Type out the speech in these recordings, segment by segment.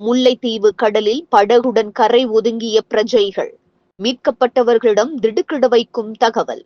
முல்லைத்தீவு கடலில் படகுடன் கரை ஒதுங்கிய பிரஜைகள். மீட்கப்பட்டவர்களிடம் திடுக்கிட வைக்கும் தகவல்.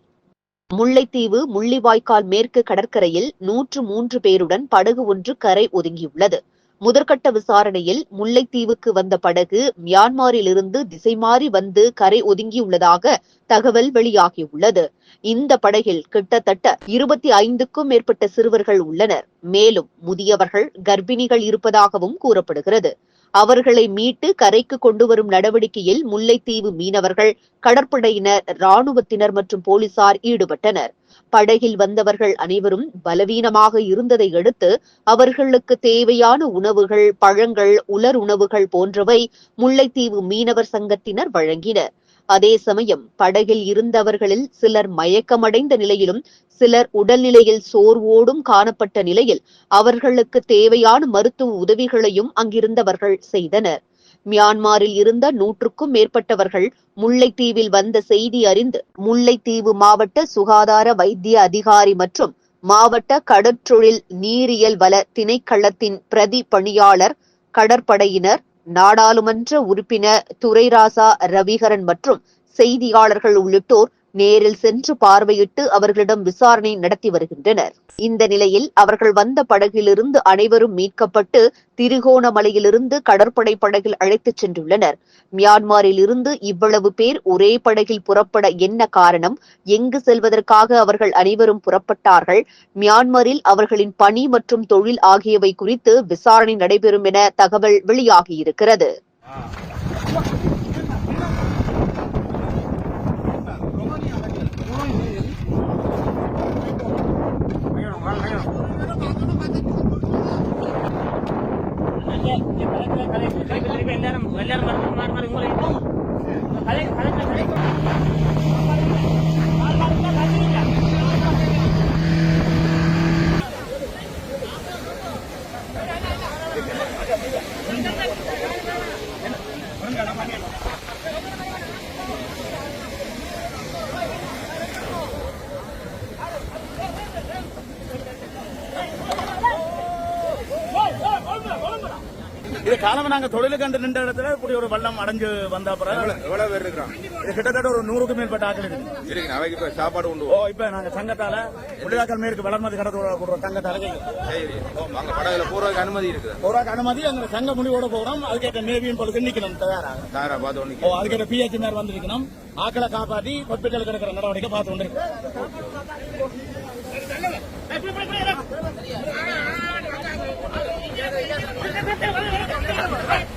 முல்லைத்தீவு முள்ளிவாய்க்கால் மேற்கு கடற்கரையில் நூற்று மூன்று பேருடன் படகு ஒன்று கரை ஒதுங்கியுள்ளது. முதற்கட்ட விசாரணையில் முல்லைத்தீவுக்கு வந்த படகு மியான்மாரிலிருந்து திசை மாறி வந்து கரை ஒதுங்கியுள்ளதாக தகவல் வெளியாகியுள்ளது. இந்த படகில் கிட்டத்தட்ட இருபத்தி ஐந்துக்கும் மேற்பட்ட சிறுவர்கள் உள்ளனர். மேலும் முதியவர்கள் கர்ப்பிணிகள் இருப்பதாகவும் கூறப்படுகிறது. அவர்களை மீட்டு கரைக்கு கொண்டு வரும் நடவடிக்கையில் முல்லைத்தீவு மீனவர்கள் கடற்படையினர் ராணுவத்தினர் மற்றும் போலீசார் ஈடுபட்டனர். படகில் வந்தவர்கள் அனைவரும் பலவீனமாக இருந்ததை அடுத்து அவர்களுக்கு தேவையான உணவுகள் பழங்கள் உலர் உணவுகள் போன்றவை முல்லைத்தீவு மீனவர் சங்கத்தினர் வழங்கினர். அதே சமயம் படகில் இருந்தவர்களில் சிலர் மயக்கமடைந்த நிலையிலும் சிலர் உடல்நிலையில் சோர்வோடும் காணப்பட்ட நிலையில் அவர்களுக்கு தேவையான மருத்துவ உதவிகளையும் அங்கிருந்தவர்கள் செய்தனர். மியான்மாரில் இருந்த நூற்றுக்கும் மேற்பட்டவர்கள் முல்லைத்தீவில் வந்த செய்தி அறிந்து முல்லைத்தீவு மாவட்ட சுகாதார வைத்திய அதிகாரி மற்றும் மாவட்ட கடற்றொழில் நீரியல் வள திணைக்களத்தின் பிரதி பணியாளர் கடற்படையினர் நாடாளுமன்ற உறுப்பினர் துரைராசா ரவிகரன் மற்றும் செய்தியாளர்கள் உள்ளிட்டோர் நேரில் சென்று பார்வையிட்டு அவர்களிடம் விசாரணை நடத்தி வருகின்றனர். இந்த நிலையில் அவர்கள் வந்த படகிலிருந்து அனைவரும் மீட்கப்பட்டு திருகோணமலையிலிருந்து கடற்படை படகில் அழைத்துச் சென்றுள்ளனர். மியான்மரில் இருந்து இவ்வளவு பேர் ஒரே படகில் புறப்பட என்ன காரணம்? எங்கு செல்வதற்காக அவர்கள் அனைவரும் புறப்பட்டார்கள்? மியான்மரில் அவர்களின் பணி மற்றும் தொழில் ஆகியவை குறித்து விசாரணை நடைபெறும் என தகவல் வெளியாகியிருக்கிறது. వెళ్ళారు వెళ్ళారు మరి మరి మరి இது காலமா நாங்க தொழிலுக்கு கண்டு நின்ற இடத்துல இப்படி ஒரு வெள்ளம் அடைஞ்சு வந்த அப்புறம் எவ்வளவு பேர் இருக்கிறான் இது கிட்டத்தட்ட ஒரு நூறுக்கு மேற்பட்ட ஆட்கள் இருக்கு. இருக்கு அவைக்கு இப்ப சாப்பாடு கொண்டு ஓ இப்ப நாங்க சங்கத்தால முள்ளிவாக்கல் மேற்கு வளர்மதி கடத்தோட சங்கத்தால அங்க படகுல போறதுக்கு அனுமதி இருக்குது ஒரு அனுமதி அந்த சங்க முடிவோட போறோம். அதுக்கேற்ற நேவியும் பொழுது நிக்கணும் தயாராக தாரா பார்த்து ஒண்ணு ஓ அதுக்கேற்ற பிஹெச் மேல் வந்திருக்கணும். ஆக்களை காப்பாற்றி ஹாஸ்பிட்டலுக்கு இருக்கிற நடவடிக்கை பார்த்து கொண்டிருக்கோம்